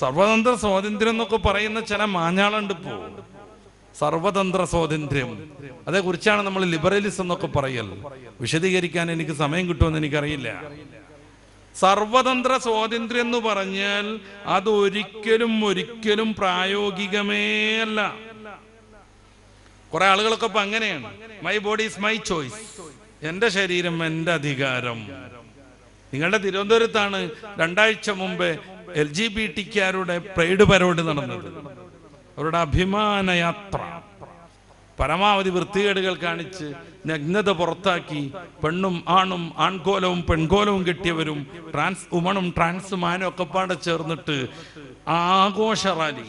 സർവതന്ത്ര സ്വാതന്ത്ര്യം എന്നൊക്കെ പറയുന്ന ചില മാഞ്ഞാളുണ്ട് ഇപ്പോ. സർവതന്ത്ര സ്വാതന്ത്ര്യം. അതേക്കുറിച്ചാണ് നമ്മൾ ലിബറലിസം എന്നൊക്കെ പറയൽ. വിശദീകരിക്കാൻ എനിക്ക് സമയം കിട്ടുമെന്ന് എനിക്കറിയില്ല. സർവതന്ത്ര സ്വാതന്ത്ര്യം എന്ന് പറഞ്ഞാൽ അത് ഒരിക്കലും പ്രായോഗികമേ അല്ല. കുറെ ആളുകളൊക്കെ ഇപ്പൊ അങ്ങനെയാണ്. My body is my choice എന്റെ ശരീരം എന്റെ അധികാരം. നിങ്ങളുടെ തിരുവനന്തപുരത്താണ്. രണ്ടാഴ്ച മുമ്പ് എൽ ജി ബി ടിക്കാരുടെ പ്രൈഡ് പരോഡ് നടന്നത്. അവരുടെ അഭിമാന യാത്ര പരമാവധി വൃത്തികേടുകൾ കാണിച്ച് നഗ്നത പുറത്താക്കി പെണ്ണും ആണും ആൺകോലവും പെൺകോലവും കെട്ടിയവരും ട്രാൻസ് ഉമണും ട്രാൻസ് മാനും ഒക്കെ പാടെ ചേർന്നിട്ട് ആഘോഷ റാലി.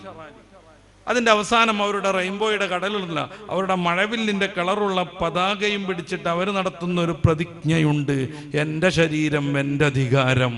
അതിന്റെ അവസാനം അവരുടെ റെയിൻബോയുടെ കടലുള്ള അവരുടെ മഴവില്ലിന്റെ കളറുള്ള പതാകയും പിടിച്ചിട്ട് അവർ നടത്തുന്ന ഒരു പ്രതിജ്ഞയുണ്ട്. എന്റെ ശരീരം എന്റെ അധികാരം.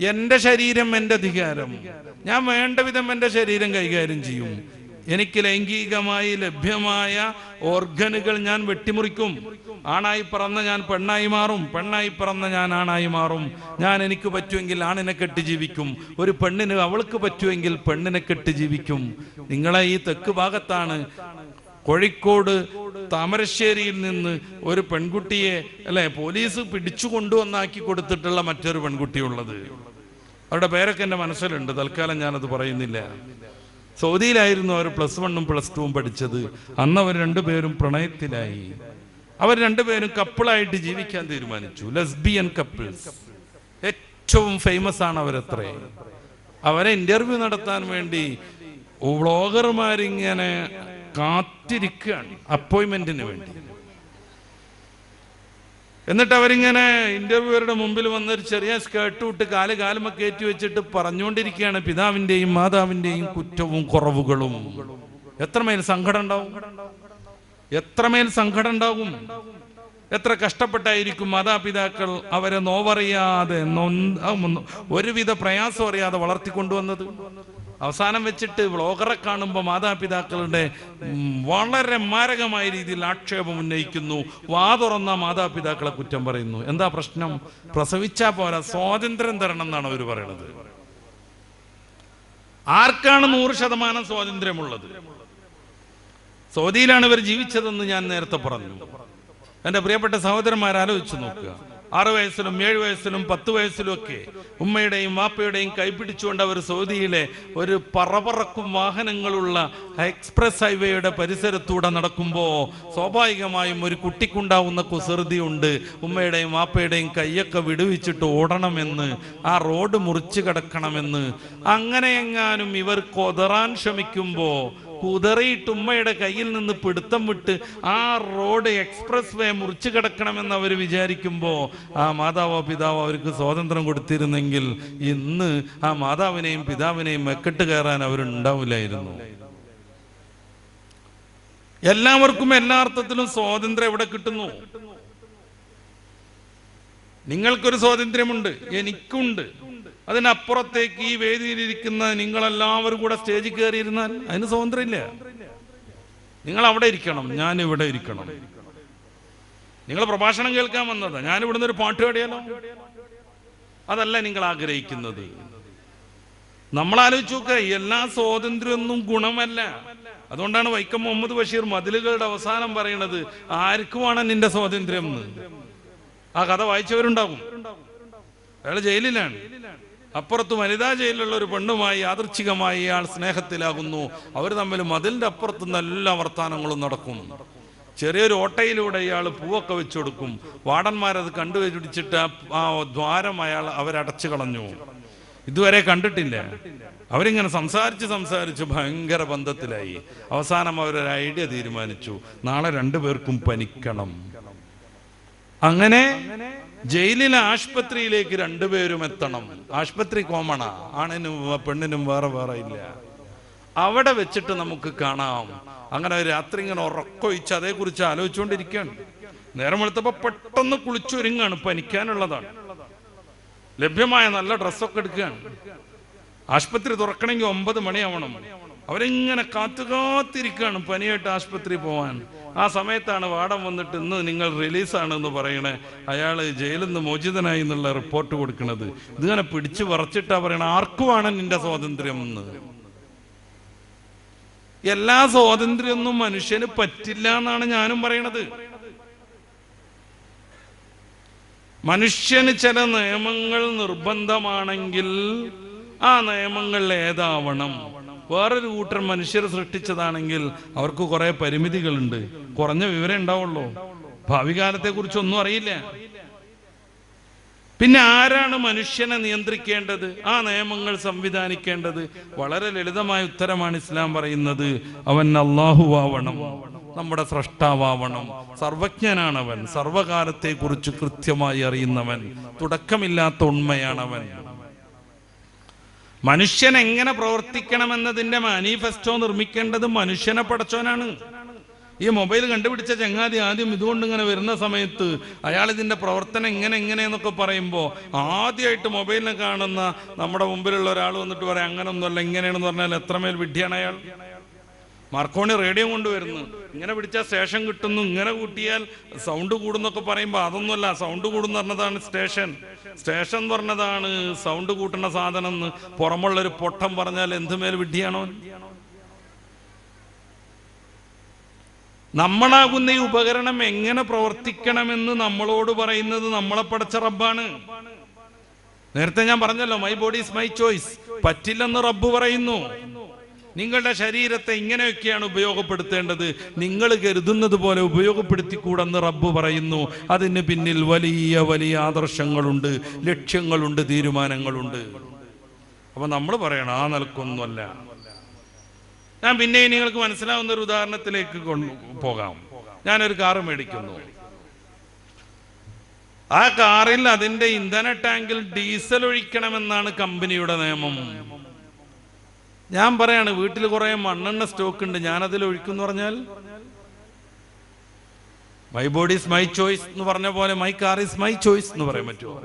എന്റെ ശരീരം എന്റെ അധികാരം. ഞാൻ വേണ്ട വിധം എന്റെ ശരീരം കൈകാര്യം ചെയ്യും. എനിക്ക് ലൈംഗികമായി ലഭ്യമായ ഓർഗനുകൾ ഞാൻ വെട്ടിമുറിക്കും. ആണായി പറന്ന ഞാൻ പെണ്ണായി മാറും. പെണ്ണായി പറന്ന ഞാൻ ആണായി മാറും. ഞാൻ എനിക്ക് പറ്റുമെങ്കിൽ ആണിനെ കെട്ടി ജീവിക്കും. ഒരു പെണ്ണിന് അവൾക്ക് പറ്റുമെങ്കിൽ പെണ്ണിനെ കെട്ടി ജീവിക്കും. നിങ്ങളെ ഈ തെക്ക് ഭാഗത്താണ് കോഴിക്കോട് താമരശ്ശേരിയിൽ നിന്ന് ഒരു പെൺകുട്ടിയെ അല്ലെ പോലീസ് പിടിച്ചു കൊണ്ടുവന്നാക്കി കൊടുത്തിട്ടുള്ള മറ്റൊരു പെൺകുട്ടിയുള്ളത്. അവരുടെ പേരൊക്കെ എന്റെ മനസ്സിലുണ്ട്. തൽക്കാലം ഞാനത് പറയുന്നില്ല. സൗദിയിലായിരുന്നു അവർ പ്ലസ് വണ്ണും പ്ലസ് ടുവും പഠിച്ചത്. അന്ന് അവർ രണ്ടുപേരും പ്രണയത്തിലായി. അവർ രണ്ടുപേരും കപ്പിളായിട്ട് ജീവിക്കാൻ തീരുമാനിച്ചു. Lesbian couples. ഏറ്റവും ഫേമസ് ആണ് അവരത്രേ. അവരെ ഇന്റർവ്യൂ നടത്താൻ വേണ്ടി വ്ളോഗർമാരിങ്ങനെ കാത്തിരിക്കുകയാണ് അപ്പോയിന്റ്മെന്റിന് വേണ്ടി. എന്നിട്ട് അവരിങ്ങനെ ഇന്റർവ്യൂവറുടെ മുമ്പിൽ വന്നൊരു ചെറിയ സ്കേർട്ട് വിട്ട് കാൽ കാലുമ കയറ്റി വെച്ചിട്ട് പറഞ്ഞുകൊണ്ടിരിക്കുകയാണ് പിതാവിന്റെയും മാതാവിന്റെയും കുറ്റവും കുറവുകളും. എത്രമേൽ സങ്കടം ഉണ്ടാവും? എത്രമേൽ സങ്കടം ഉണ്ടാകും എത്ര കഷ്ടപ്പെട്ടായിരിക്കും മാതാപിതാക്കൾ അവരെ നോവറിയാതെ ഒരുവിധ പ്രയാസം അറിയാതെ വളർത്തിക്കൊണ്ടുവന്നത്? അവസാനം വെച്ചിട്ട് വ്ളോഗറെ കാണുമ്പോൾ മാതാപിതാക്കളുടെ വളരെ മാരകമായ രീതിയിൽ ആക്ഷേപം ഉന്നയിക്കുന്നു. വാ തുറന്ന മാതാപിതാക്കളെ കുറ്റം പറയുന്നു. എന്താ പ്രശ്നം? പ്രസവിച്ചാ പോരാ സ്വാതന്ത്ര്യം തരണം എന്നാണ് അവർ പറയുന്നത് ആർക്കാണ് നൂറ് ശതമാനം സ്വാതന്ത്ര്യമുള്ളത്? സൗദിയിലാണ് ഇവർ ജീവിച്ചതെന്ന് ഞാൻ നേരത്തെ പറഞ്ഞു. എന്റെ പ്രിയപ്പെട്ട സഹോദരന്മാർ ആലോചിച്ച് നോക്കുക. ആറു വയസ്സിലും ഏഴു വയസ്സിലും പത്ത് വയസ്സിലും ഒക്കെ ഉമ്മയുടെയും വാപ്പയുടെയും കൈപിടിച്ചുകൊണ്ട് അവർ സൗദിയിലെ ഒരു പറപറക്കും വാഹനങ്ങളുള്ള എക്സ്പ്രസ് ഹൈവേയുടെ പരിസരത്തൂടെ നടക്കുമ്പോൾ സ്വാഭാവികമായും ഒരു കുട്ടിക്കുണ്ടാവുന്ന കുസൃതിയുണ്ട്. ഉമ്മയുടെയും വാപ്പയുടെയും കൈയൊക്കെ വിടുവിച്ചിട്ട് ഓടണമെന്ന് ആ റോഡ് മുറിച്ചു കിടക്കണമെന്ന്. അങ്ങനെയെങ്ങാനും ഇവർ കൊതറാൻ ശ്രമിക്കുമ്പോ കുതറിയിട്ട് ഉമ്മയുടെ കയ്യിൽ നിന്ന് പിടുത്തം വിട്ട് ആ റോഡ് എക്സ്പ്രസ് വേ മുറിച്ചു കിടക്കണമെന്ന് അവർ വിചാരിക്കുമ്പോൾ ആ മാതാവോ പിതാവോ അവർക്ക് സ്വാതന്ത്ര്യം കൊടുത്തിരുന്നെങ്കിൽ ഇന്ന് ആ മാതാവിനെയും പിതാവിനെയും മെക്കെട്ട് കയറാൻ അവരുണ്ടാവില്ലായിരുന്നു. എല്ലാവർക്കും എല്ലാ അർത്ഥത്തിലും സ്വാതന്ത്ര്യം എവിടെ കിട്ടുന്നു? നിങ്ങൾക്കൊരു സ്വാതന്ത്ര്യമുണ്ട് എനിക്കുണ്ട്. അതിനപ്പുറത്തേക്ക് ഈ വേദിയിലിരിക്കുന്ന നിങ്ങളെല്ലാവരും കൂടെ സ്റ്റേജിൽ കയറിയിരുന്നാൽ അതിന് സ്വാതന്ത്ര്യമില്ല. നിങ്ങൾ അവിടെ ഇരിക്കണം ഞാൻ ഇവിടെ ഇരിക്കണം. നിങ്ങൾ പ്രഭാഷണം കേൾക്കാൻ വന്നതാ. ഞാൻ ഇവിടുന്ന് ഒരു പാട്ട് പാടിയാലോ? അതല്ല നിങ്ങൾ ആഗ്രഹിക്കുന്നത്. നമ്മൾ ആലോചിച്ചു നോക്കുക എല്ലാ സ്വാതന്ത്ര്യമൊന്നും ഗുണമല്ല. അതുകൊണ്ടാണ് വൈക്കം മുഹമ്മദ് ബഷീർ മതിലുകളുടെ അവസാനം പറയുന്നത് ആർക്കുമാണ് നിന്റെ സ്വാതന്ത്ര്യം? ആ കഥ വായിച്ചവരുണ്ടാകും അയാൾ ജയിലിലാണ്. അപ്പുറത്ത് വനിതാ ജയിലിലുള്ള ഒരു പെണ്ണുമായി യാദൃച്ഛികമായി ഇയാൾ സ്നേഹത്തിലാകുന്നു. അവർ തമ്മിൽ മതിലിന്റെ അപ്പുറത്ത് നല്ല വർത്തമാനങ്ങളും നടക്കുന്നു ചെറിയൊരു ഓട്ടയിലൂടെ ഇയാൾ പൂവൊക്കെ വെച്ചു കൊടുക്കും വാടന്മാരത് കണ്ടുപിടിച്ചിട്ട് ആ- ദ്വാരം അയാൾ അവരടച്ചു കളഞ്ഞു. ഇതുവരെ കണ്ടിട്ടില്ല. അവരിങ്ങനെ സംസാരിച്ച് സംസാരിച്ച് ഭയങ്കര ബന്ധത്തിലായി. അവസാനം അവരൊരു ഐഡിയ തീരുമാനിച്ചു. നാളെ രണ്ടുപേർക്കും പനിക്കണം. അങ്ങനെ ജയിലിലെ ആശുപത്രിയിലേക്ക് രണ്ടുപേരും എത്തണം. ആശുപത്രി കോമണാ. ആണിനും പെണ്ണിനും വേറെ വേറെ ഇല്ല. അവിടെ വെച്ചിട്ട് നമുക്ക് കാണാം. അങ്ങനെ രാത്രി ഇങ്ങനെ ഉറക്കൊഴിച്ച് അതേക്കുറിച്ച് ആലോചിച്ചുകൊണ്ടിരിക്കുകയാണ് നേരം വെളുത്തപ്പോ പെട്ടെന്ന് കുളിച്ചൊരുങ്ങാണ്. പനിക്കാനുള്ളതാണ്. ലഭ്യമായ നല്ല ഡ്രസ്സൊക്കെ എടുക്കുകയാണ്. ആശുപത്രി തുറക്കണമെങ്കിൽ ഒമ്പത് മണിയാവണം. അവരിങ്ങനെ കാത്തു കാത്തിരിക്കുകയാണ് പനിയായിട്ട് ആശുപത്രി പോവാൻ. ആ സമയത്താണ് വാടം വന്നിട്ട് ഇന്ന് നിങ്ങൾ റിലീസാണെന്ന് പറയണേ. അയാൾ ജയിലിൽ നിന്ന് മോചിതനായി എന്നുള്ള റിപ്പോർട്ട് കൊടുക്കുന്നത് ഇതിങ്ങനെ പിടിച്ചു പറിച്ചിട്ടാ പറയണ ആർക്കുമാണ് നിന്റെ സ്വാതന്ത്ര്യം എന്ന്? എല്ലാ സ്വാതന്ത്ര്യമൊന്നും മനുഷ്യന് പറ്റില്ല എന്നാണ് ഞാനും പറയണത്. മനുഷ്യന് ചില നിയമങ്ങൾ നിർബന്ധമാണെങ്കിൽ ആ നിയമങ്ങൾ ഏതാവണം? വേറൊരു കൂട്ടർ മനുഷ്യർ സൃഷ്ടിച്ചതാണെങ്കിൽ അവർക്ക് കുറെ പരിമിതികളുണ്ട്. കുറഞ്ഞ വിവരം ഉണ്ടാവുള്ളൂ. ഭാവി കാലത്തെ കുറിച്ചൊന്നും അറിയില്ല. പിന്നെ ആരാണ് മനുഷ്യനെ നിയന്ത്രിക്കേണ്ടത്? ആ നിയമങ്ങൾ സംവിധാനിക്കേണ്ടത്? വളരെ ലളിതമായ ഉത്തരമാണ് ഇസ്ലാം പറയുന്നത്. അവൻ അള്ളാഹുവാവണം നമ്മുടെ സ്രഷ്ടാവണം സർവജ്ഞനാണവൻ. സർവകാലത്തെ കുറിച്ച് കൃത്യമായി അറിയുന്നവൻ. തുടക്കമില്ലാത്ത ഉണ്മയാണവൻ. മനുഷ്യൻ എങ്ങനെ പ്രവർത്തിക്കണം പ്രവർത്തിക്കണമെന്നതിന്റെ മാനിഫെസ്റ്റോ നിർമ്മിക്കേണ്ടത് മനുഷ്യനെ പടച്ചോനാണ് ഈ മൊബൈൽ കണ്ടുപിടിച്ച ചങ്ങാതി ആദ്യം ഇതുകൊണ്ട് ഇങ്ങനെ വരുന്ന സമയത്ത് അയാൾ ഇതിന്റെ പ്രവർത്തനം എങ്ങനെ എങ്ങനെയെന്നൊക്കെ പറയുമ്പോൾ ആദ്യമായിട്ട് മൊബൈലിനെ കാണുന്ന നമ്മുടെ മുമ്പിലുള്ള ഒരാൾ വന്നിട്ട് പറയാം അങ്ങനൊന്നുമല്ല ഇങ്ങനെയാണെന്ന് പറഞ്ഞാൽ എത്രമേൽ വിഡ്ഢിയാണ് അയാൾ? മാർക്കോണി റേഡിയോ കൊണ്ടുവരുന്നു. ഇങ്ങനെ പിടിച്ചാൽ സ്റ്റേഷൻ കിട്ടുന്നു. ഇങ്ങനെ കൂട്ടിയാൽ സൗണ്ട് കൂടുന്നൊക്കെ പറയുമ്പോൾ അതൊന്നുമല്ല സൗണ്ട് കൂടുന്ന പറഞ്ഞതാണ് സ്റ്റേഷൻ സ്റ്റേഷൻ പറഞ്ഞതാണ് സൗണ്ട് കൂട്ടുന്ന സാധനം എന്ന്. പുറമുള്ളൊരു പൊട്ടം പറഞ്ഞാൽ എന്തുമേൽ വിഡ്ഢിയാണോ? നമ്മളാകുന്ന ഈ ഉപകരണം എങ്ങനെ പ്രവർത്തിക്കണമെന്ന് നമ്മളോട് പറയുന്നത് നമ്മളെ പടച്ച റബ്ബാണ്. നേരത്തെ ഞാൻ പറഞ്ഞല്ലോ my body is my choice പറ്റില്ലെന്ന് റബ്ബ് പറയുന്നു. നിങ്ങളുടെ ശരീരത്തെ ഇങ്ങനെയൊക്കെയാണ് ഉപയോഗപ്പെടുത്തേണ്ടത്. നിങ്ങൾ കരുതുന്നത് പോലെ ഉപയോഗപ്പെടുത്തിക്കൂടെന്ന് റബ്ബ് പറയുന്നു. അതിന് പിന്നിൽ വലിയ വലിയ ആദർശങ്ങളുണ്ട് ലക്ഷ്യങ്ങളുണ്ട് തീരുമാനങ്ങളുണ്ട്. അപ്പൊ നമ്മൾ പറയണം ആ നിലക്കൊന്നുമല്ല. ഞാൻ പിന്നെ നിങ്ങൾക്ക് മനസ്സിലാവുന്ന ഒരു ഉദാഹരണത്തിലേക്ക് കൊണ്ടു പോകാം. ഞാനൊരു കാറ് മേടിക്കുന്നു. ആ കാറിൽ അതിന്റെ ഇന്ധന ടാങ്കിൽ ഡീസൽ ഒഴിക്കണമെന്നാണ് കമ്പനിയുടെ നിയമം. ഞാൻ പറയാണ് വീട്ടിൽ കുറെ മണ്ണെണ്ണ സ്റ്റോക്ക് ഉണ്ട്. ഞാനതിൽ ഒഴിക്കും പറഞ്ഞാൽ my body is my choice എന്ന് പറഞ്ഞ പോലെ my car is my choice എന്ന് പറയാൻ പറ്റുമോ?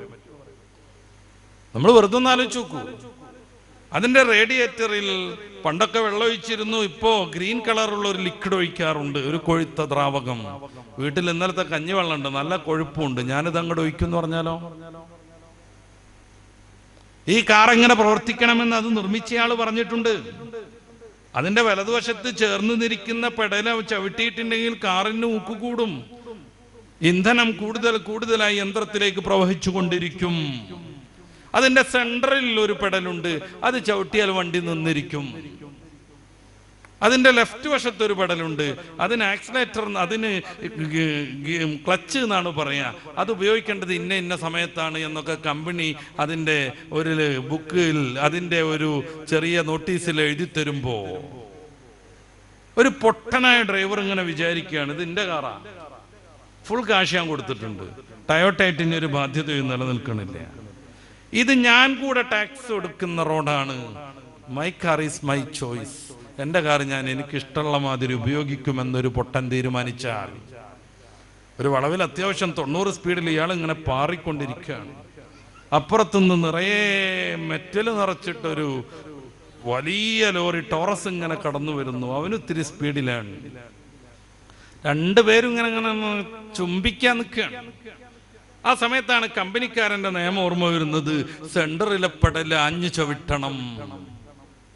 നമ്മൾ വെറുതെ ഒന്ന് ആലോചിച്ച് നോക്കൂ. അതിന്റെ റേഡിയേറ്ററിൽ പണ്ടൊക്കെ വെള്ളം ഒഴിച്ചിരുന്നു. ഇപ്പോ ഗ്രീൻ കളറുള്ള ഒരു ലിക്വിഡ് ഒഴിക്കാറുണ്ട്. ഒരു കൊഴുത്ത ദ്രാവകം. വീട്ടിൽ ഇന്നലത്തെ കഞ്ഞിവെള്ളം ഉണ്ട് നല്ല കൊഴുപ്പുണ്ട്. ഞാനിത് അങ്ങോട്ട് ഒഴിക്കും എന്ന് പറഞ്ഞാലോ? ഈ കാർ എങ്ങനെ പ്രവർത്തിക്കണമെന്ന് അത് നിർമ്മിച്ചയാൾ പറഞ്ഞിട്ടുണ്ട്. അതിന്റെ വലതുവശത്ത് ചേർന്ന് നിരിക്കുന്ന പെടല ചവിട്ടിയിട്ടുണ്ടെങ്കിൽ കാറിന് ഊക്ക് കൂടും. ഇന്ധനം കൂടുതൽ കൂടുതലായി യന്ത്രത്തിലേക്ക് പ്രവഹിച്ചു കൊണ്ടിരിക്കും അതിന്റെ സെൻട്രലിൽ ഒരു പെടലുണ്ട്. അത് ചവിട്ടിയാൽ വണ്ടി നിന്നിരിക്കും. അതിന്റെ ലെഫ്റ്റ് വശത്ത് ഒരു പെടലുണ്ട്. അതിന് ആക്സിലേറ്റർ അതിന് ക്ലച്ച് എന്നാണ് പറയുക അത് ഉപയോഗിക്കേണ്ടത് ഇന്ന ഇന്ന സമയത്താണ് എന്നൊക്കെ കമ്പനി അതിന്റെ ഒരു ബുക്കിൽ അതിന്റെ ഒരു ചെറിയ നോട്ടീസിൽ എഴുതി തരുമ്പോ. ഒരു പൊട്ടനായ ഡ്രൈവർ ഇങ്ങനെ വിചാരിക്കുകയാണ് ഇത് എന്റെ കാറാ. ഫുൾ കാശ് ഞാൻ കൊടുത്തിട്ടുണ്ട്. ടയോട്ടൈറ്റിന് ഒരു ബാധ്യതയും നിലനിൽക്കണില്ല. ഇത് ഞാൻ കൂടെ ടാക്സ് കൊടുക്കുന്ന റോഡാണ്. My car is my choice എന്റെ കാർ ഞാൻ എനിക്കിഷ്ടമുള്ള മാതിരി ഉപയോഗിക്കുമെന്നൊരു പൊട്ടൻ തീരുമാനിച്ചാൽ ഒരു വളവിൽ അത്യാവശ്യം തൊണ്ണൂറ് സ്പീഡിൽ ഇയാൾ ഇങ്ങനെ പാറിക്കൊണ്ടിരിക്കുകയാണ്. അപ്പുറത്തുനിന്ന് നിറയെ മെറ്റൽ നിറച്ചിട്ടൊരു വലിയ ലോറി ടോറസ് ഇങ്ങനെ കടന്നു വരുന്നു. അവനൊത്തിരി സ്പീഡിലാണ്. രണ്ടുപേരും ഇങ്ങനെ ഇങ്ങനെ ചുംബിക്കാൻ നിൽക്കുകയാണ്. ആ സമയത്താണ് കമ്പനിക്കാരന്റെ നിയമം ഓർമ്മ വരുന്നത് സെന്ററിലെ പെടൽ അഞ്ഞു ചവിട്ടണം.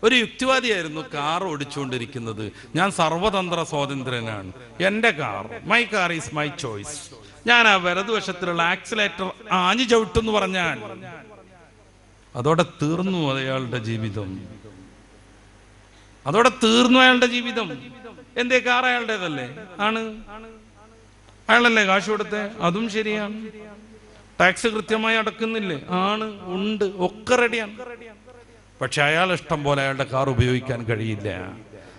ഒരു യുക്തിവാദിയായിരുന്നു കാർ ഓടിച്ചുകൊണ്ടിരിക്കുന്നത്. ഞാൻ സർവതന്ത്ര സ്വാതന്ത്ര്യനാണ്. എന്റെ car my car is my choice ഞാൻ ആ വലതുവശത്തിലുള്ള ആക്സിലേറ്റർ ആഞ്ഞു ചവിട്ടെന്ന് പറഞ്ഞാൽ. അതോടെ തീർന്നു അയാളുടെ ജീവിതം. അതോടെ തീർന്നു അയാളുടെ ജീവിതം. എന്തേ കാർ അയാളുടേതല്ലേ? ആണ്. അയാളല്ലേ കാശ് കൊടുത്തേ? അതും ശരിയാണ്. ടാക്സ് കൃത്യമായി അടക്കുന്നില്ലേ? ആണ് ഉണ്ട് ഒക്കെ റെഡിയാണ് പക്ഷെ അയാൾ ഇഷ്ടം പോലെ അയാളുടെ കാർ ഉപയോഗിക്കാൻ കഴിയില്ല.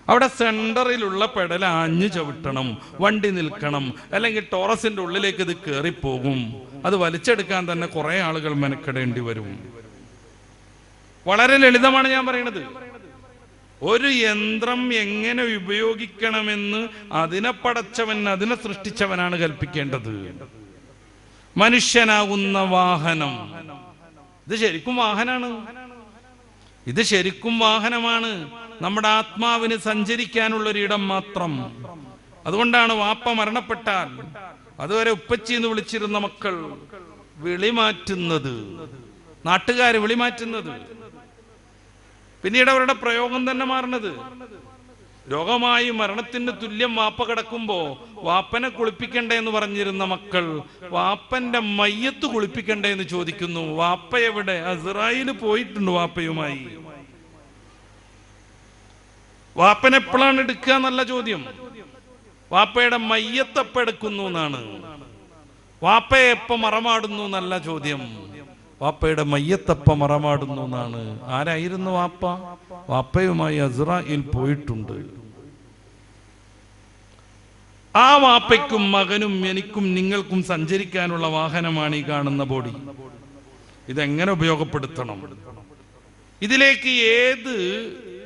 അവിടെ സെന്ററിലുള്ള പെടൽ ആഞ്ഞു ചവിട്ടണം വണ്ടി നിൽക്കണം അല്ലെങ്കിൽ ടോറസിന്റെ ഉള്ളിലേക്ക് ഇത് കയറിപ്പോകും അത് വലിച്ചെടുക്കാൻ തന്നെ കുറെ ആളുകൾ മെനക്കെടേണ്ടി വരും. വളരെ ലളിതമാണ് ഞാൻ പറയുന്നത്. ഒരു യന്ത്രം എങ്ങനെ ഉപയോഗിക്കണമെന്ന് അതിനെ പടച്ചവൻ അതിനെ സൃഷ്ടിച്ചവനാണ് കൽപ്പിക്കേണ്ടത്. മനുഷ്യനാകുന്ന വാഹനം. ഇത് ശരിക്കും വാഹനാണ്. ഇത് ശരിക്കും വാഹനമാണ്. നമ്മുടെ ആത്മാവിന് സഞ്ചരിക്കാനുള്ള ഒരിടം മാത്രം. അതുകൊണ്ടാണ് വാപ്പ മരണപ്പെട്ടാൽ അതുവരെ ഉപ്പച്ചി എന്ന് വിളിച്ചിരുന്ന മക്കൾ വിളിമാറ്റുന്നത്. നാട്ടുകാര് വിളിമാറ്റുന്നത്. പിന്നീട് അവരുടെ പ്രയോഗം തന്നെ മാറുന്നത്. രോഗമായി മരണത്തിന് തുല്യം വാപ്പ കിടക്കുമ്പോ വാപ്പനെ കുളിപ്പിക്കണ്ടേ എന്ന് പറഞ്ഞിരുന്ന മക്കൾ വാപ്പന്റെ മയ്യത്ത് കുളിപ്പിക്കണ്ടേ എന്ന് ചോദിക്കുന്നു. വാപ്പ എവിടെ? അസറായിൽ പോയിട്ടുണ്ട് വാപ്പയുമായി. വാപ്പൻ എപ്പോഴാണ് എടുക്കുക എന്നല്ല ചോദ്യം. വാപ്പയുടെ മയ്യത്തപ്പെടുക്കുന്നു എന്നാണ്. വാപ്പയെ എപ്പ മറമാടുന്നു എന്നല്ല ചോദ്യം. വാപ്പയുടെ മയ്യത്തപ്പ മറമാടുന്നു എന്നാണ്. ആരായിരുന്നു വാപ്പ? വാപ്പയുമായി അസ്രായിൽ പോയിട്ടുണ്ട്. ആ വാപ്പയ്ക്കും മകനും എനിക്കും നിങ്ങൾക്കും സഞ്ചരിക്കാനുള്ള വാഹനമാണ് ഈ കാണുന്ന ബോഡി. ഇതെങ്ങനെ ഉപയോഗപ്പെടുത്തണം? ഇതിലേക്ക് ഏത്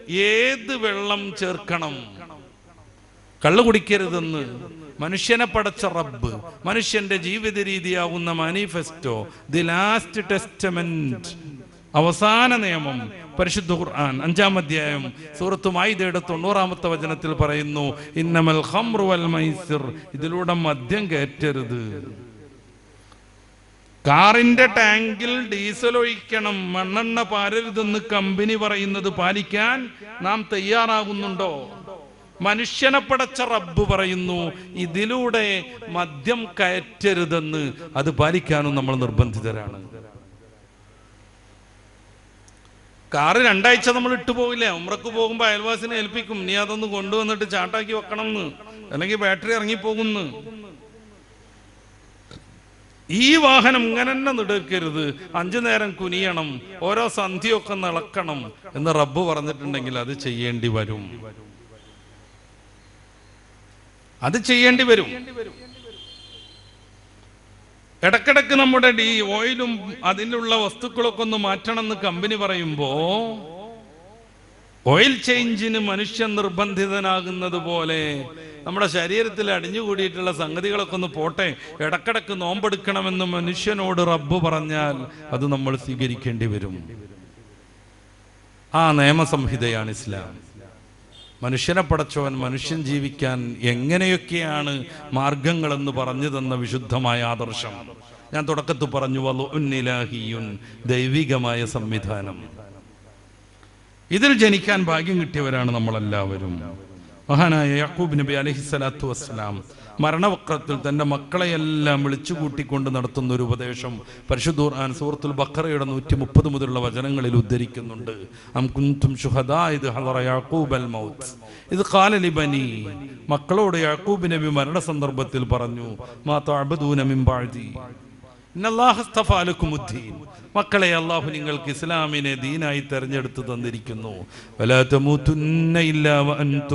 ഏത് വെള്ളം ചേർക്കണം? കള്ളു കുടിക്കരുതെന്ന് മനുഷ്യനെ പടച്ച റബ്ബ് മനുഷ്യന്റെ ജീവിത രീതിയാവുന്ന മാനിഫെസ്റ്റോ ദി ലാസ്റ്റ് ടെസ്റ്റമെന്റ് അവസാന നിയമം പരിശുദ്ധ ഖുർആൻ അഞ്ചാം അധ്യായം സൂറത്ത് മായിദയുടെ തൊണ്ണൂറാമത്തെ വചനത്തിൽ പറയുന്നു ഇന്നമൽ വൽ മൈസിർ. ഇതിലൂടെ മദ്യം കയറ്റരുത്. കാറിന്റെ ടാങ്കിൽ ഡീസൽ ഒഴിക്കണം മണ്ണെണ്ണ പാരരുതെന്ന് കമ്പനി പറയുന്നത് പാലിക്കാൻ നാം തയ്യാറാകുന്നുണ്ടോ? മനുഷ്യനെ പടച്ച റബ്ബ് പറയുന്നു ഇതിലൂടെ മദ്യം കയറ്റരുതെന്ന്. അത് പാലിക്കാനും നമ്മൾ നിർബന്ധിതരാണ്. കാറ് രണ്ടാഴ്ച നമ്മൾ ഇട്ടു പോകില്ലേ ഉമ്രക്ക് പോകുമ്പോ അയൽവാസിനെ ഏൽപ്പിക്കും. നീ അതൊന്ന് കൊണ്ടുവന്നിട്ട് ചാട്ടാക്കി വെക്കണം എന്ന് അല്ലെങ്കിൽ ബാറ്ററി ഇറങ്ങിപ്പോകുന്നു. ഈ വാഹനം ഇങ്ങനെ തന്നെ നിടക്കരുത്. അഞ്ചു നേരം കുനിയണം. ഓരോ സന്ധ്യയൊക്കെ നിളക്കണം എന്ന് റബ്ബ് പറഞ്ഞിട്ടുണ്ടെങ്കിൽ അത് ചെയ്യേണ്ടി വരും. അത് ചെയ്യേണ്ടി വരും. ഇടക്കിടക്ക് നമ്മുടെ ഡി ഓയിലും അതിലുള്ള വസ്തുക്കളൊക്കെ ഒന്ന് മാറ്റണം എന്ന് കമ്പനി പറയുമ്പോ ഓയിൽ ചേഞ്ചിന് മനുഷ്യൻ നിർബന്ധിതനാകുന്നത് പോലെ നമ്മുടെ ശരീരത്തിൽ അടിഞ്ഞുകൂടിയിട്ടുള്ള സംഗതികളൊക്കെ ഒന്ന് പോട്ടെ ഇടക്കിടക്ക് നോമ്പെടുക്കണമെന്ന് മനുഷ്യനോട് റബ്ബ് പറഞ്ഞാൽ അത് നമ്മൾ സ്വീകരിക്കേണ്ടി വരും. ആ നിയമസംഹിതയാണ് ഇസ്ലാം. മനുഷ്യനെ പടച്ചവൻ മനുഷ്യൻ ജീവിക്കാൻ എങ്ങനെയൊക്കെയാണ് മാർഗങ്ങളെന്ന് പറഞ്ഞു തന്ന വിശുദ്ധമായ ആദർശം. ഞാൻ തുടക്കത്തിൽ പറഞ്ഞു വലുന്നിലാഹിയുൻ ദൈവികമായ സംവിധാനം. ഇതിൽ ജനിക്കാൻ ഭാഗ്യം കിട്ടിയവരാണ് നമ്മളെല്ലാവരും. മഹാനായ യാക്കൂബ് നബി അലഹിസ്സലാത്തു വസ്സലാം. മരണവക്രത്തിൽ തന്റെ മക്കളെയെല്ലാം വിളിച്ചു കൂട്ടിക്കൊണ്ട് നടത്തുന്ന ഒരു ഉപദേശം പരിശുദ്ധൂർ ഖുർആൻ സൂറത്തുൽ ബഖറയുടെ നൂറ്റി മുപ്പത് മുതലുള്ള വചനങ്ങളിൽ ഉദ്ധരിക്കുന്നുണ്ട്. ഇത് കാലലിബനി മക്കളോട് യാക്കൂബ് നബി മരണ സന്ദർഭത്തിൽ പറഞ്ഞു മക്കളെ അള്ളാഹു നിങ്ങൾക്ക് ഇസ്ലാമിനെ ദീനായി തെരഞ്ഞെടുത്ത് തന്നിരിക്കുന്നു.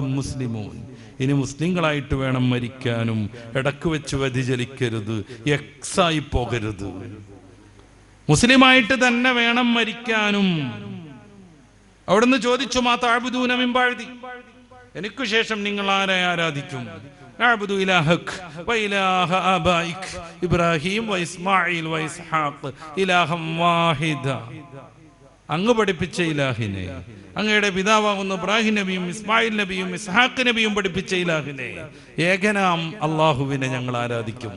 മുസ്ലിമൂൻ. ഇനി മുസ്ലിങ്ങളായിട്ട് വേണം മരിക്കാനും. ഇടയ്ക്ക് വെച്ച് വ്യതിചലിക്കരുത് എക്സായി പോകരുത്. മുസ്ലിമായിട്ട് തന്നെ വേണം മരിക്കാനും. അവിടുന്ന് ചോദിച്ചു മാ താഴ്ബുദൂന മിമ്പാഴ്തി എനിക്കു ശേഷം നിങ്ങൾ ആരെ ആരാധിക്കും? ഇബ്രാഹിം ഇലാഹം വാഹിദ. അങ്ങ് പഠിപ്പിച്ച ഇലാഹിനെ. അങ്ങയുടെ പിതാവാകുന്ന ഇബ്രാഹിം നബിയും ഇസ്മായിൽ നബിയും ഇസ്ഹാഖ് നബിയും പഠിപ്പിച്ച ഇലാഹിനെ. ഏകനാം അള്ളാഹുവിനെ ഞങ്ങൾ ആരാധിക്കും.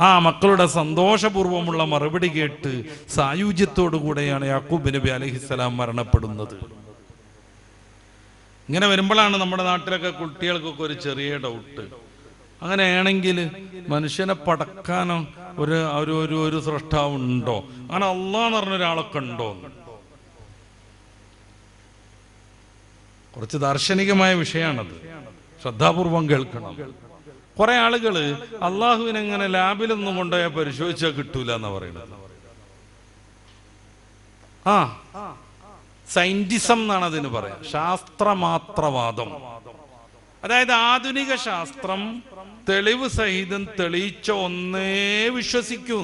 ആ മക്കളുടെ സന്തോഷപൂർവമുള്ള മറുപടി കേട്ട് സായുജ്യത്തോടു കൂടെയാണ് യാക്കൂബ് നബി അലഹിസ്സലാം മരണപ്പെടുന്നത്. ഇങ്ങനെ വരുമ്പോഴാണ് നമ്മുടെ നാട്ടിലൊക്കെ കുട്ടികൾക്കൊക്കെ ഒരു ചെറിയ ഡൗട്ട് അങ്ങനെയാണെങ്കിൽ മനുഷ്യനെ പടക്കാനോ ഒരു ഒരു ഒരു ഒരു സൃഷ്ടാവുണ്ടോ? അങ്ങനെ അള്ളാന്ന് പറഞ്ഞ ഒരാളൊക്കെ ഉണ്ടോ കുറച്ച് ദാർശനികമായ വിഷയമാണത് ശ്രദ്ധാപൂർവം കേൾക്കണം. കുറെ ആളുകൾ അള്ളാഹുവിനെ എങ്ങനെ ലാബിലൊന്നും കൊണ്ടുപോയാൽ പരിശോധിച്ചാൽ കിട്ടൂല എന്നാ പറയുന്നത് ആ സയന്റിസം എന്നാണ് അതിന് പറയാം. ശാസ്ത്രമാത്രവാദം. അതായത് ആധുനിക ശാസ്ത്രം തെളിവ് സഹിതം തെളിയിച്ച ഒന്നേ വിശ്വസിക്കൂ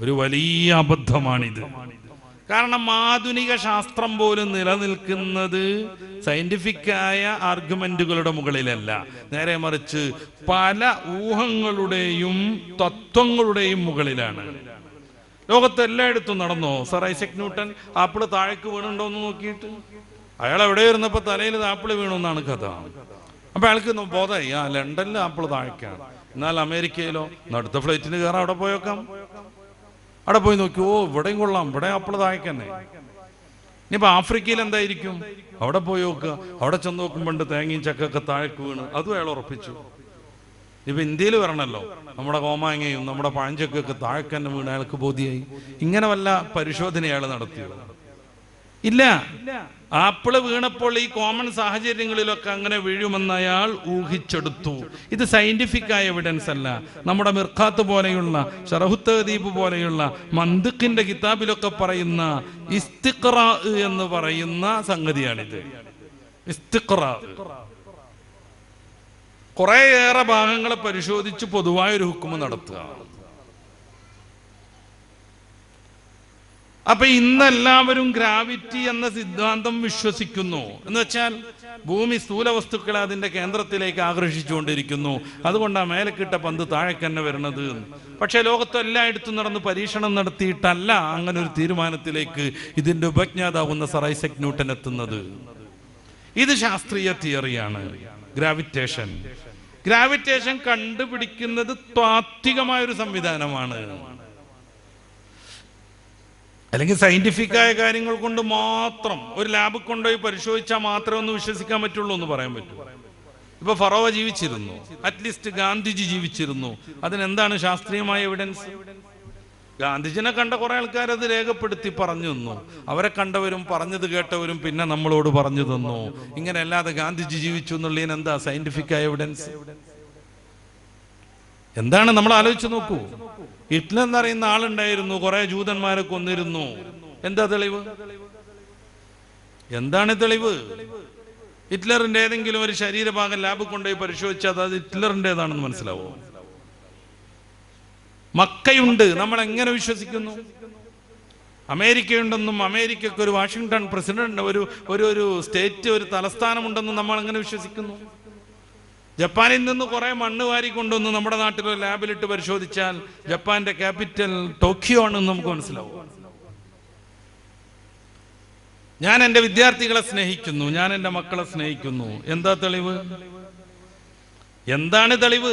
ഒരു വലിയ അബദ്ധമാണിത്. കാരണം ആധുനിക ശാസ്ത്രം പോലും നിലനിൽക്കുന്നത് സയന്റിഫിക്കായ ആർഗ്യുമെന്റുകളുടെ മുകളിലല്ല. നേരെ മറിച്ച് പല ഊഹങ്ങളുടെയും തത്വങ്ങളുടെയും മുകളിലാണ്. ലോകത്ത് എല്ലായിടത്തും നടന്നോ? സർ ഐസക് ന്യൂട്ടൻ ആപ്പിൾ താഴേക്ക് വീണുണ്ടോ എന്ന് നോക്കിയിട്ട്? അയാൾ എവിടെ ഇരുന്നപ്പോ തലയിൽ ആപ്പിൾ വീണു എന്നാണ് കഥ. അപ്പൊ അയാൾക്ക് ബോധമായി ആ ലണ്ടനിൽ ആപ്പിൾ താഴേക്കാണ്. എന്നാൽ അമേരിക്കയിലോ? അടുത്ത ഫ്ലൈറ്റിന് കയറാം അവിടെ പോയേക്കാം. അവിടെ പോയി നോക്കി ഓ ഇവിടെയും കൊള്ളാം ഇവിടെ ആപ്പിൾ താഴേക്കന്നെ. ഇനിയിപ്പൊ ആഫ്രിക്കയിൽ എന്തായിരിക്കും? അവിടെ പോയി നോക്കുക അവിടെ ചെന്ന് നോക്കുമ്പോണ്ട് തേങ്ങയും ചക്കൊക്കെ താഴേക്ക് വീണ്. അതും അയാൾ ഉറപ്പിച്ചു. ഇപ്പൊ ഇന്ത്യയിൽ വരണല്ലോ. നമ്മുടെ കോമാങ്ങയും നമ്മുടെ പഴഞ്ചക്കൊക്കെ താഴേക്ക് വീണ് അയാൾക്ക് ബോധ്യായി. ഇങ്ങനെ വല്ല പരിശോധന അയാൾ നടത്തിയോ? ഇല്ല. ആപ്പിൾ വീണപ്പോൾ ഈ കോമൺ സാഹചര്യങ്ങളിലൊക്കെ അങ്ങനെ വീഴുമെന്ന് അയാൾ ഊഹിച്ചെടുത്തു. ഇത് സയന്റിഫിക് ആയ എവിഡൻസ് അല്ല. നമ്മുടെ മിർഖാത്ത് പോലെയുള്ള ഷറഹുത്തീപ് പോലെയുള്ള മന്ദുക്കിന്റെ കിതാബിലൊക്കെ പറയുന്ന ഇസ്തിഖ്റ എന്ന് പറയുന്ന സംഗതിയാണിത്. ഇസ്തിഖ്റ. കുറേയേറെ ഭാഗങ്ങളെ പരിശോധിച്ച് പൊതുവായ ഒരു ഹുക്കുമ നടത്തുക. അപ്പൊ ഇന്ന് എല്ലാവരും ഗ്രാവിറ്റി എന്ന സിദ്ധാന്തം വിശ്വസിക്കുന്നു. എന്ന് വെച്ചാൽ ഭൂമി സ്ഥൂല വസ്തുക്കളെ അതിന്റെ കേന്ദ്രത്തിലേക്ക് ആകർഷിച്ചുകൊണ്ടിരിക്കുന്നു. അതുകൊണ്ടാണ് മേലക്കിട്ട പന്ത് താഴേക്ക് തന്നെ വരുന്നത് പക്ഷേ ലോകത്ത് എല്ലായിടത്തും നടന്ന് പരീക്ഷണം നടത്തിയിട്ടല്ല അങ്ങനെ ഒരു തീരുമാനത്തിലേക്ക് ഇതിന്റെ ഉപജ്ഞാതാവുന്ന സർ ഐസക് ന്യൂട്ടൻ എത്തുന്നത്. ഇത് ശാസ്ത്രീയ തിയറിയാണ്. ഗ്രാവിറ്റേഷൻ ഗ്രാവിറ്റേഷൻ കണ്ടുപിടിക്കുന്നത് താത്വികമായ ഒരു സംവിധാനമാണ്. അല്ലെങ്കിൽ സയന്റിഫിക് ആയ കാര്യങ്ങൾ കൊണ്ട് മാത്രം ഒരു ലാബ് കൊണ്ടുപോയി പരിശോധിച്ചാൽ മാത്രമേ ഒന്ന് വിശ്വസിക്കാൻ പറ്റുള്ളൂ എന്ന് പറയാൻ പറ്റൂ. ഇപ്പൊ ഫറോവ ജീവിച്ചിരുന്നു. അറ്റ്ലീസ്റ്റ് ഗാന്ധിജി ജീവിച്ചിരുന്നു. അതിനെന്താണ് ശാസ്ത്രീയമായ എവിഡൻസ് ഗാന്ധിജിനെ കണ്ട കുറെ ആൾക്കാർ അത് രേഖപ്പെടുത്തി പറഞ്ഞു തന്നു. അവരെ കണ്ടവരും പറഞ്ഞത് കേട്ടവരും പിന്നെ നമ്മളോട് പറഞ്ഞു തന്നു. ഇങ്ങനെ അല്ലാതെ ഗാന്ധിജി ജീവിച്ചു എന്നുള്ളതിന് എന്താ സയന്റിഫിക് ആയ എവിഡൻസ് എന്താണ് നമ്മൾ ആലോചിച്ച് നോക്കൂ. ഹിറ്റ്ലർ എന്നറിയുന്ന ആളുണ്ടായിരുന്നു കുറെ ജൂതന്മാരെ കൊന്നിരുന്നു. എന്താ തെളിവ്? എന്താണ് തെളിവ്? ഹിറ്റ്ലറിന്റെ ഏതെങ്കിലും ഒരു ശരീരഭാഗം ലാബ് കൊണ്ടുപോയി പരിശോധിച്ചാൽ അത് ഹിറ്റ്ലറിന്റെതാണെന്ന് മനസ്സിലാവോ? മക്കയുണ്ട് നമ്മൾ എങ്ങനെ വിശ്വസിക്കുന്നു? അമേരിക്കയുണ്ടെന്നും അമേരിക്കക്ക് ഒരു വാഷിങ്ടൺ പ്രസിഡന്റ് ഒരു ഒരു ഒരു സ്റ്റേറ്റ് ഒരു തലസ്ഥാനമുണ്ടെന്നും നമ്മൾ എങ്ങനെ വിശ്വസിക്കുന്നു? ജപ്പാനിൽ നിന്ന് കുറെ മണ്ണ് വാരി കൊണ്ടുവന്ന് നമ്മുടെ നാട്ടിലെ ലാബിലിട്ട് പരിശോധിച്ചാൽ ജപ്പാന്റെ ക്യാപിറ്റൽ ടോക്കിയോ ആണെന്ന് നമുക്ക് മനസ്സിലാവും. ഞാൻ എന്റെ വിദ്യാർത്ഥികളെ സ്നേഹിക്കുന്നു. ഞാൻ എന്റെ മക്കളെ സ്നേഹിക്കുന്നു. എന്താ തെളിവ്? എന്താണ് തെളിവ്?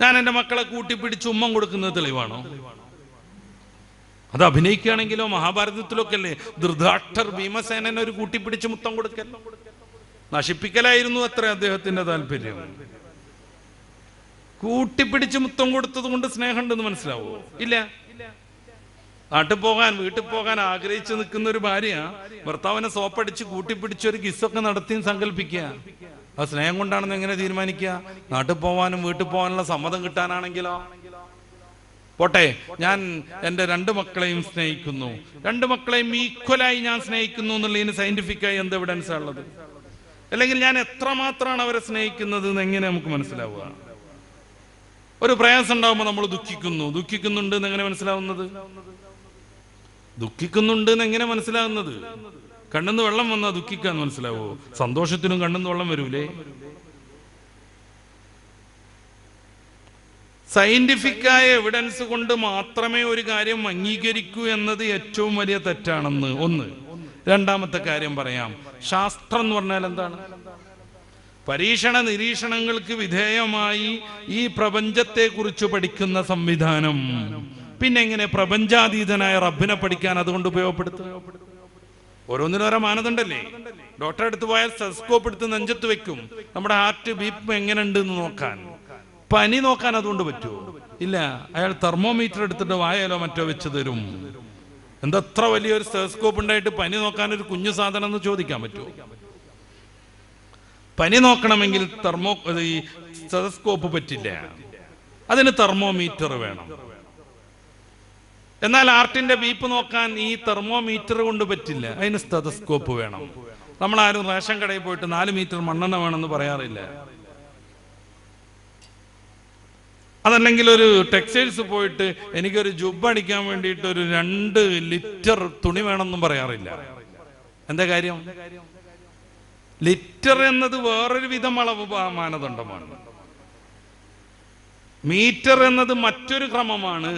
ഞാൻ എന്റെ മക്കളെ കൂട്ടിപ്പിടിച്ച് ഉമ്മം കൊടുക്കുന്നത് തെളിവാണോ? അത് അഭിനയിക്കുകയാണെങ്കിലോ മഹാഭാരതത്തിലൊക്കെ അല്ലേ? ദൃഢാക്ഷർ ഭീമസേനനെ ഒരു കൂട്ടിപ്പിടിച്ച് മുത്തം കൊടുക്കൽ. നശിപ്പിക്കലായിരുന്നു അത്ര അദ്ദേഹത്തിന്റെ താല്പര്യം. കൂട്ടിപ്പിടിച്ച് മുത്തം കൊടുത്തത് കൊണ്ട് സ്നേഹമുണ്ടെന്ന് മനസ്സിലാവോ? ഇല്ല. നാട്ടിൽ പോകാൻ വീട്ടിൽ പോകാൻ ആഗ്രഹിച്ചു നിൽക്കുന്ന ഒരു ഭാര്യ ഭർത്താവിനെ സോപ്പടിച്ച് കൂട്ടിപ്പിടിച്ച് ഒരു കിസ്സൊക്കെ നടത്തിയും സങ്കല്പിക്കുക. ആ സ്നേഹം കൊണ്ടാണെന്ന് എങ്ങനെ തീരുമാനിക്കുക? നാട്ടിൽ പോകാനും വീട്ടിൽ പോകാനുള്ള സമ്മതം കിട്ടാനാണെങ്കിലോ? പോട്ടെ ഞാൻ എന്റെ രണ്ട് മക്കളെയും സ്നേഹിക്കുന്നു. രണ്ട് മക്കളെയും ഈക്വലായി ഞാൻ സ്നേഹിക്കുന്നു എന്നുള്ളതിന് സയന്റിഫിക്കായി എന്ത് എവിഡൻസ് ഉള്ളത്? അല്ലെങ്കിൽ ഞാൻ എത്രമാത്രമാണ് അവരെ സ്നേഹിക്കുന്നത് എന്ന് എങ്ങനെ നമുക്ക് മനസ്സിലാവുക? ഒരു പ്രയാസം ഉണ്ടാകുമ്പോൾ നമ്മൾ ദുഃഖിക്കുന്നു. ദുഃഖിക്കുന്നുണ്ട് എന്ന് എങ്ങനെ മനസ്സിലാവുന്നത്? ദുഃഖിക്കുന്നുണ്ട് എന്ന് എങ്ങനെ മനസ്സിലാവുന്നത്? കണ്ണെന്ന് വെള്ളം വന്നാൽ ദുഃഖിക്കാൻ മനസ്സിലാവോ? സന്തോഷത്തിനും കണ്ണെന്ന് വെള്ളം വരൂലേ? സയന്റിഫിക്കായ എവിഡൻസ് കൊണ്ട് മാത്രമേ ഒരു കാര്യം അംഗീകരിക്കൂ എന്നത് ഏറ്റവും വലിയ തെറ്റാണെന്ന്. ഒന്ന് രണ്ടാമത്തെ കാര്യം പറയാം. ശാസ്ത്രം എന്ന് പറഞ്ഞാൽ എന്താണ്? പരീക്ഷണ നിരീക്ഷണങ്ങൾക്ക് വിധേയമായി ഈ പ്രപഞ്ചത്തെ കുറിച്ച് പഠിക്കുന്ന സംവിധാനം. പിന്നെ എങ്ങനെ പ്രപഞ്ചാതീതനായ റബ്ബിനെ പഠിക്കാൻ അതുകൊണ്ട് ഉപയോഗപ്പെടുത്തും? ഓരോന്നിനും ഓരോ മാനദണ്ഡല്ലേ? ഡോക്ടറെ അടുത്ത് പോയാൽ സെസ്കോപ്പ് എടുത്ത് നെഞ്ചത്ത് വെക്കും. നമ്മുടെ ഹാർട്ട് ബീപ്പ് എങ്ങനെയുണ്ട് എന്ന് നോക്കാൻ. പനി നോക്കാൻ അതുകൊണ്ട് പറ്റുമോ? ഇല്ല. അയാൾ തെർമോമീറ്റർ എടുത്തിട്ട് വായലോ മറ്റോ വെച്ച് തരും. എന്താ അത്ര വലിയൊരു സ്റ്റെസ്കോപ്പ് ഉണ്ടായിട്ട് പനി നോക്കാൻ ഒരു കുഞ്ഞു സാധനം എന്ന് ചോദിക്കാൻ പറ്റുമോ? പനി നോക്കണമെങ്കിൽ തെർമോ ഈ സ്റ്റെസ്കോപ്പ് പറ്റില്ല. അതിന് തെർമോമീറ്റർ വേണം. എന്നാൽ ആർട്ടിന്റെ ബീപ്പ് നോക്കാൻ ഈ തെർമോമീറ്റർ കൊണ്ട് പറ്റില്ല. അതിന് സ്റ്റെതസ്കോപ്പ് വേണം. നമ്മൾ ആരും റേഷൻ കടയിൽ പോയിട്ട് നാല് മീറ്റർ മണ്ണെണ്ണ വേണമെന്ന് പറയാറില്ല. അതല്ലെങ്കിൽ ഒരു ടെക്സ്റ്റൈൽസ് പോയിട്ട് എനിക്കൊരു ജുബ് അടിക്കാൻ വേണ്ടിയിട്ട് ഒരു രണ്ട് ലിറ്റർ തുണി വേണമെന്നും പറയാറില്ല. എന്താ കാര്യം? ലിറ്റർ എന്നത് വേറൊരു വിധം അളവ് മാനദണ്ഡമാണ്. മീറ്റർ എന്നത് മറ്റൊരു ക്രമമാണ്.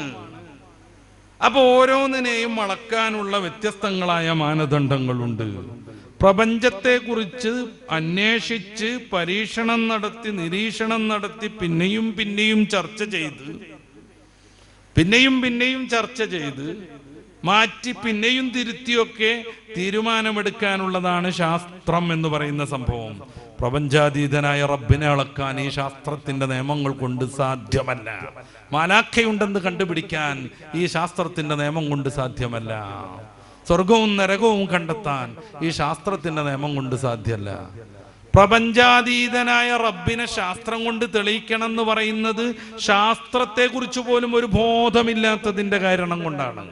അപ്പൊ ഓരോന്നിനെയും അളക്കാനുള്ള വ്യത്യസ്തങ്ങളായ മാനദണ്ഡങ്ങളുണ്ട്. പ്രപഞ്ചത്തെക്കുറിച്ച് അന്വേഷിച്ച് പരീക്ഷണം നടത്തി നിരീക്ഷണം നടത്തി പിന്നെയും പിന്നെയും ചർച്ച ചെയ്ത് പിന്നെയും പിന്നെയും ചർച്ച ചെയ്ത് മാറ്റി പിന്നെയും തിരുത്തിയൊക്കെ തീരുമാനമെടുക്കാനുള്ളതാണ് ശാസ്ത്രം എന്ന് പറയുന്ന സംഭവം. പ്രപഞ്ചാതീതനായ റബ്ബിനെ അളക്കാൻ ഈ ശാസ്ത്രത്തിന്റെ നിയമങ്ങൾ കൊണ്ട് സാധ്യമല്ല. മാലാഖയുണ്ടെന്ന് കണ്ടുപിടിക്കാൻ ഈ ശാസ്ത്രത്തിന്റെ നിയമം കൊണ്ട് സാധ്യമല്ല. സ്വർഗവും നരകവും കണ്ടെത്താൻ ഈ ശാസ്ത്രത്തിന്റെ നിയമം കൊണ്ട് സാധ്യമല്ല പ്രപഞ്ചാതീതനായ റബ്ബിനെ ശാസ്ത്രം കൊണ്ട് തെളിയിക്കണം എന്ന് പറയുന്നത് ശാസ്ത്രത്തെക്കുറിച്ച് പോലും ഒരു ബോധമില്ലാത്തതിന്റെ കാരണം കൊണ്ടാണ്.